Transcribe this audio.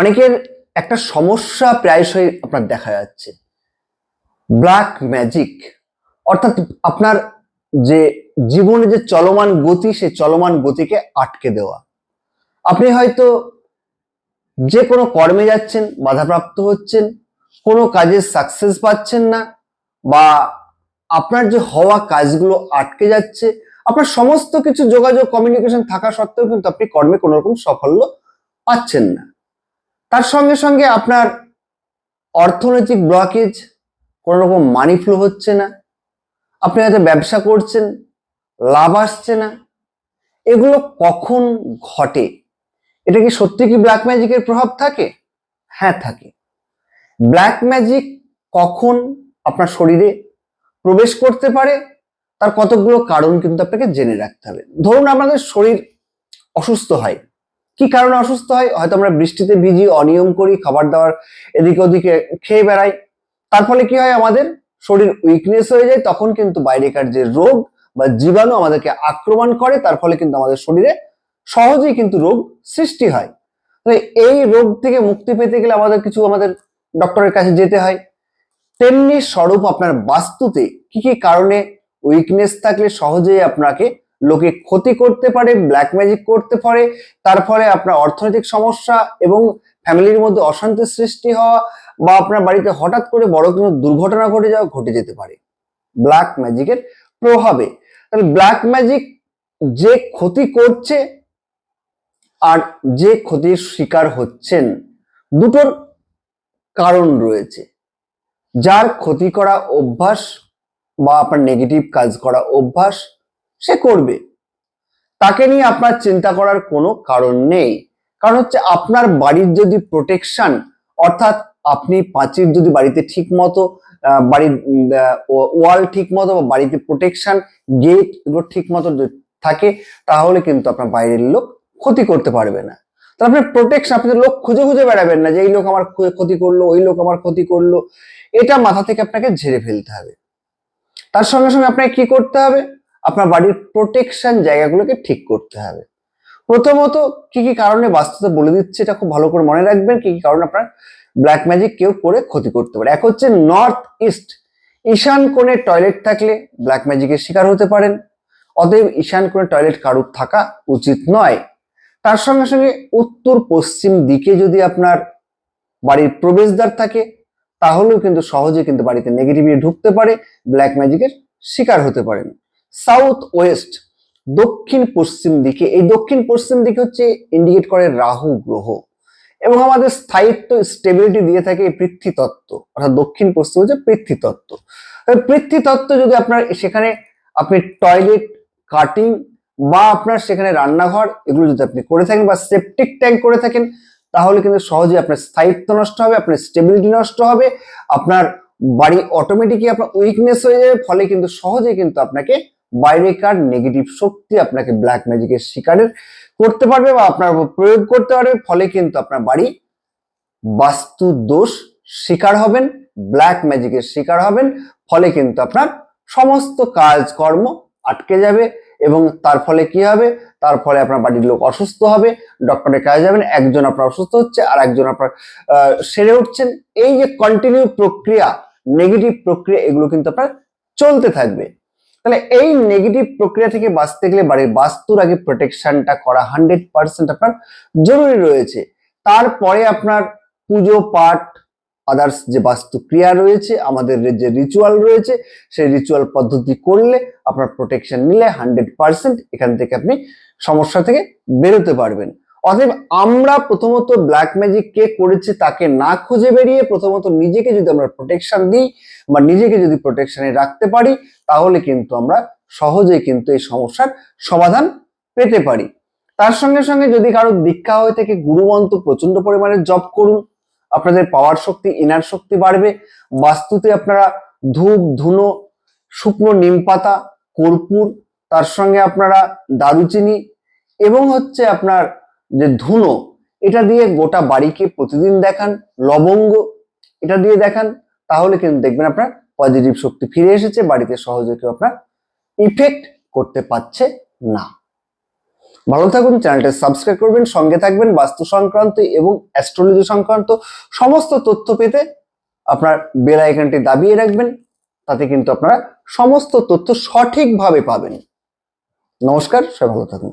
অনেকের একটা সমস্যা প্রায়শই আপনার দেখা যাচ্ছে। ব্ল্যাক ম্যাজিক অর্থাৎ আপনার যে জীবনে যে চলমান গতি সেই চলমান গতিকে আটকে দেওয়া। আপনি হয়তো যে কোনো কর্মে যাচ্ছেন, বাধাপ্রাপ্ত হচ্ছেন, কোনো কাজে সাকসেস পাচ্ছেন না, বা আপনার যে হওয়া কাজগুলো আটকে যাচ্ছে, আপনার সমস্ত কিছু যোগাযোগ কমিউনিকেশন থাকা সত্ত্বেও কিন্তু আপনি কর্মে কোনো রকম সাফল্য পাচ্ছেন না। তার সঙ্গে সঙ্গে আপনার অর্থনৈতিক ব্লকেজ কোনো রকম মানি ফ্লো হচ্ছে না। আপনি হয়তো ব্যবসা করছেন, লাভ আসছে না। এগুলো কখন ঘটে? এটা কি সত্যি কি ব্ল্যাক ম্যাজিকের প্রভাব থাকে? হ্যাঁ থাকে। ব্ল্যাক ম্যাজিক কখন আপনার শরীরে প্রবেশ করতে পারে? তার কতগুলো কারণ কিন্তু আপনাকে জেনে রাখতে হবে। ধরুন, আমাদের শরীর অসুস্থ হয়। কি কারণে অসুস্থ হয়? হয়তো আমরা বৃষ্টিতে ভিজি, অনিয়ম করি, খাবার দাবার এদিকে ওদিকে খেয়ে বেড়াই। তার ফলে কি হয় আমাদের? শরীর উইকনেস হয়ে যায়, তখন কিন্তু বাইরেকার যে রোগ বা জীবাণু আমাদেরকে আক্রমণ করে, তার ফলে কিন্তু আমাদের শরীরে সহজেই কিন্তু রোগ সৃষ্টি হয়। এই রোগ থেকে মুক্তি পেতে গেলে আমাদের কিছু আমাদের ডক্টরের কাছে যেতে হয়। তেমনি স্বরূপ আপনার বাস্তুতে কি কি কারণে উইকনেস থাকলে সহজেই আপনাকে লোকে ক্ষতি করতে পারে ব্ল্যাক ম্যাজিক করতে পারে, তার ফলে আপনার অর্থনৈতিক সমস্যা এবং ফ্যামিলির মধ্যে অশান্তির সৃষ্টি হওয়া বা আপনার বাড়িতে হঠাৎ করে বড় কোনো দুর্ঘটনা ঘটে যাওয়া ঘটে যেতে পারে। ব্ল্যাক ম্যাজিকের প্রভাবে। তাহলে ব্ল্যাক ম্যাজিক যে ক্ষতি করছে আর যে ক্ষতির শিকার হচ্ছেন দুটোর কারণ রয়েছে। যার ক্ষতি করা অভ্যাস বা আপনার নেগেটিভ কাজ করা অভ্যাস সে করবে। তাকে নিয়ে আপনার চিন্তা করার কোনো কারণ নেই। কারণ হচ্ছে আপনার বাড়ির যদি প্রোটেকশন অর্থাৎ আপনি পাঁচির যদি বাড়িতে ঠিক মতো বাড়ির ওয়াল ঠিক মতো বা বাড়িতে প্রোটেকশন গেট এগুলো ঠিক মতো থাকে, তাহলে কিন্তু আপনার বাইরের লোক ক্ষতি করতে পারবে না। তাহলে আপনি প্রোটেকশন আপনি লোক খুঁজে খুঁজে বেড়াবেন না যে এই লোক আমার ক্ষু- ক্ষতি করল, ওই লোক আমার ক্ষতি করল। এটা মাথা থেকে আপনাকে ঝেড়ে ফেলতে হবে। তার সঙ্গে সঙ্গে আপনাকে কি করতে হবে? আপনার বাড়ির প্রোটেকশন জায়গাগুলোকে ঠিক করতে হবে। প্রথমত, কি কি কারণে বাস্তুতে বলে দিচ্ছে এটা খুব ভালো করে মনে রাখবেন, কি কি কারণে আপনার ব্ল্যাক ম্যাজিক কেউ করে ক্ষতি করতে পারে। এক হচ্ছে নর্থ ইস্ট ঈশান কোণে টয়লেট থাকলে ব্ল্যাক ম্যাজিকের শিকার হতে পারেন। অতএব ঈশান কোণে টয়লেট কারুর থাকা উচিত নয়। তার সঙ্গে সঙ্গে উত্তর পশ্চিম দিকে যদি আপনার বাড়ির প্রবেশদ্বার থাকে, তাহলেও কিন্তু সহজে কিন্তু বাড়িতে নেগেটিভিটি ঢুকতে পারে ব্ল্যাক ম্যাজিকের শিকার হতে পারেন। সাউথ ওয়েস্ট, দক্ষিণ পশ্চিম দিকে। এই দক্ষিণ পশ্চিম দিকে হচ্ছে ইন্ডিকেট করে রাহু গ্রহ এবং আমাদের স্থায়িত্ব স্টেবিলিটি দিয়ে থাকে এই পৃথ্বী তত্ত্ব অর্থাৎ দক্ষিণ পশ্চিম হচ্ছে পৃথ্বী তত্ত্ব তাহলে পৃথ্বী তত্ত্ব যদি আপনার সেখানে আপনি টয়লেট কাটিং বা আপনার সেখানে রান্নাঘর, এগুলো যদি আপনি করে থাকেন বা সেপটিক ট্যাঙ্ক করে থাকেন, তাহলে কিন্তু সহজে আপনার স্থায়িত্ব নষ্ট হবে, আপনার স্টেবিলিটি নষ্ট হবে, আপনার বাড়ি অটোমেটিকই আপনার উইকনেস হয়ে যাবে, ফলে কিন্তু সহজে কিন্তু আপনাকে বাইরেকার নেগেটিভ শক্তি আপনাকে ব্ল্যাক ম্যাজিকের শিকারের করতে পারবে বা আপনার প্রয়োগ করতে পারবে, ফলে কিন্তু আপনার বাড়ি বাস্তু দোষ শিকার হবেন ব্ল্যাক ম্যাজিকের শিকার হবেন, ফলে কিন্তু আপনার সমস্ত কাজকর্ম আটকে যাবে এবং তার ফলে কি হবে? তার ফলে আপনার বাড়ির লোক অসুস্থ হবে ডক্টরের কাছে যাবেন, একজন আপনার অসুস্থ হচ্ছে আর একজন আপনার সেরে উঠছেন। এই যে কন্টিনিউ প্রক্রিয়া নেগেটিভ প্রক্রিয়া, এগুলো কিন্তু আপনার চলতে থাকবে। তাহলে এই নেগেটিভ প্রক্রিয়া থেকে বাঁচতে গেলে বাড়ির বাস্তুর আগে প্রোটেকশনটা করা হান্ড্রেড পার্সেন্ট আপনার জরুরি রয়েছে। তারপরে আপনার পুজো, পাঠ আদার্স যে বাস্তু ক্রিয়া রয়েছে, আমাদের যে রিচুয়াল রয়েছে, সেই রিচুয়াল পদ্ধতি করলে আপনার প্রোটেকশন নিলে হান্ড্রেড পার্সেন্ট এখান থেকে আপনি সমস্যা থেকে বেরোতে পারবেন। অতএব আমরা প্রথমত ব্ল্যাক ম্যাজিক কে করেছে তাকে না খুঁজে বেরিয়ে প্রথমত নিজেকে যদি আমরা প্রোটেকশন দিই বা নিজেকে যদি প্রোটেকশনে রাখতে পারি, তাহলে কিন্তু আমরা সহজে কিন্তু এই সমস্যার সমাধান পেতে পারি। তার সঙ্গে সঙ্গে যদি কারও দীক্ষা হয়ে থেকে গুরুমন্ত্র প্রচণ্ড পরিমাণে জপ করুন, আপনাদের পাওয়ার শক্তি ইনার শক্তি বাড়বে, বাস্তুতে আপনারা ধূপ, ধুনো, শুকনো নিম পাতা, কর্পূর, তার সঙ্গে আপনারা দারুচিনি এবং হচ্ছে আপনার যে ধুনো, এটা দিয়ে গোটা বাড়িকে প্রতিদিন দেখান, লবঙ্গ, এটা দিয়ে দেখান, তাহলে কিন্তু দেখবেন আপনার পজিটিভ শক্তি ফিরে এসেছে, বাড়িতে সহজে কেউ আপনার ইফেক্ট করতে পারছে না। ভালো থাকুন, চ্যানেলটা সাবস্ক্রাইব করবেন, সঙ্গে থাকবেন বাস্তু সংক্রান্ত এবং অ্যাস্ট্রোলজি সংক্রান্ত সমস্ত তথ্য পেতে আপনার বেল আইকনটি দাবিয়ে রাখবেন, তাতে কিন্তু আপনারা সমস্ত তথ্য সঠিকভাবে পাবেন। নমস্কার, সবাই ভালো থাকুন।